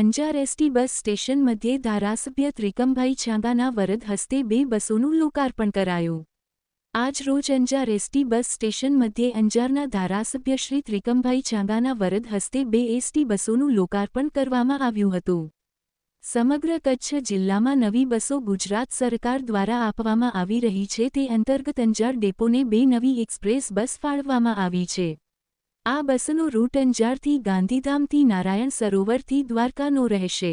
Anjar ST bus station મધ્યે ધારાસભ્ય ત્રિકમભાઈ છાંગાના વરદ હસ્તે બે બસોનું લોકાર્પણ કરાયું. આજ રોજ અંજાર એસટી બસ સ્ટેશન મધ્યે અંજારના ધારાસભ્ય શ્રી ત્રિકમભાઈ છાંગાના વરદ હસ્તે બે એસટી બસોનું લોકાર્પણ કરવામાં આવ્યું હતું. સમગ્ર કચ્છ જિલ્લામાં નવી બસો ગુજરાત સરકાર દ્વારા આપવામાં આવી રહી છે તે અંતર્ગત અંજાર ડેપોને બે નવી એક્સપ્રેસ બસ ફાળવવામાં આવી છે. આ બસનો રૂટ અંજારથી ગાંધીધામથી નારાયણ સરોવરથી દ્વારકાનો રહેશે.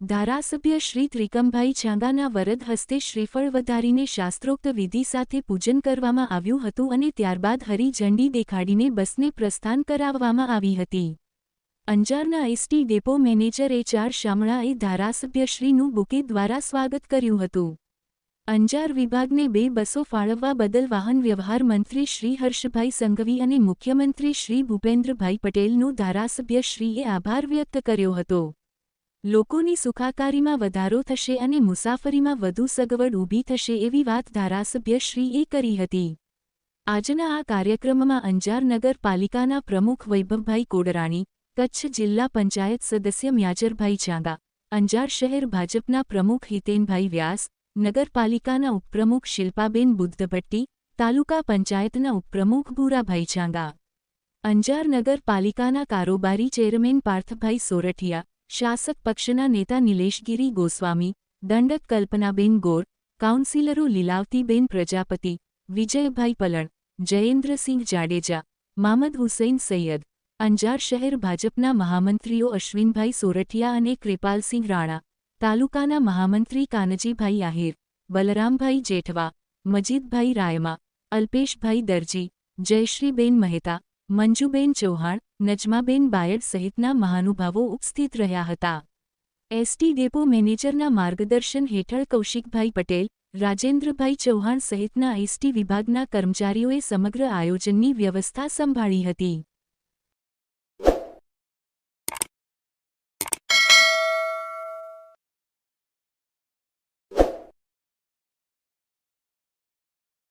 ધારાસભ્ય શ્રી ત્રિકમભાઈ છાંગાના વરદ હસ્તે શ્રીફળ વધારીને શાસ્ત્રોક્ત વિધિ સાથે પૂજન કરવામાં આવ્યું હતું અને ત્યારબાદ હરી ઝંડી દેખાડીને બસને પ્રસ્થાન કરાવવામાં આવી હતી. અંજારના ST depot manager H R શામળાએ ધારાસભ્યશ્રીનું બુકે દ્વારા સ્વાગત કર્યું હતું. અંજાર વિભાગને બે બસો ફાળવવા બદલ વાહન વ્યવહાર મંત્રી શ્રી હર્ષભાઈ સંઘવી અને મુખ્યમંત્રી શ્રી ભૂપેન્દ્રભાઈ પટેલનો ધારાસભ્યશ્રીએ આભાર વ્યક્ત કર્યો હતો. લોકોની સુખાકારીમાં વધારો થશે અને મુસાફરીમાં વધુ સગવડ ઊભી થશે એવી વાત ધારાસભ્યશ્રીએ કરી હતી. આજના આ કાર્યક્રમમાં અંજાર નગરપાલિકાના પ્રમુખ વૈભવભાઈ કોડરાણી, કચ્છ જિલ્લા પંચાયત સદસ્ય મ્યાજરભાઈ ચાંગા, અંજાર શહેર ભાજપના પ્રમુખ હિતેનભાઈ વ્યાસ નગરપાલિકાના ઉપપ્રમુખ શિલ્પાબેન બુદ્ધભટ્ટી, તાલુકા પંચાયતના ઉપપ્રમુખ ભૂરાભાઈ ચાંગા, અંજાર નગરપાલિકાના કારોબારી ચેરમેન પાર્થભાઈ સોરઠિયા, શાસક પક્ષના નેતા નિલેશગીરી ગોસ્વામી, દંડક કલ્પનાબેન ગોર, કાઉન્સિલરો લીલાવતીબેન પ્રજાપતિ, વિજયભાઈ પલણ, જયેન્દ્રસિંહ જાડેજા, મામદ હુસૈન સૈયદ, અંજાર શહેર ભાજપના મહામંત્રીઓ અશ્વિનભાઈ સોરઠિયા અને કૃપાલસિંહ રાણા તાલુકાના મહામંત્રી કાનજીભાઈ આહિર, બલરામભાઈ જેઠવા, મજીદભાઈ રાયમા, અલ્પેશભાઈ દરજી, જયશ્રીબેન મહેતા, મંજુબેન ચૌહાણ, નજમાબેન બાયડ સહિતના મહાનુભાવો ઉપસ્થિત રહ્યા હતા. એસટી ડેપો મેનેજરના માર્ગદર્શન હેઠળ કૌશિકભાઈ પટેલ, રાજેન્દ્રભાઈ ચૌહાણ સહિતના એસટી વિભાગના કર્મચારીઓએ સમગ્ર આયોજનની વ્યવસ્થા સંભાળી હતી.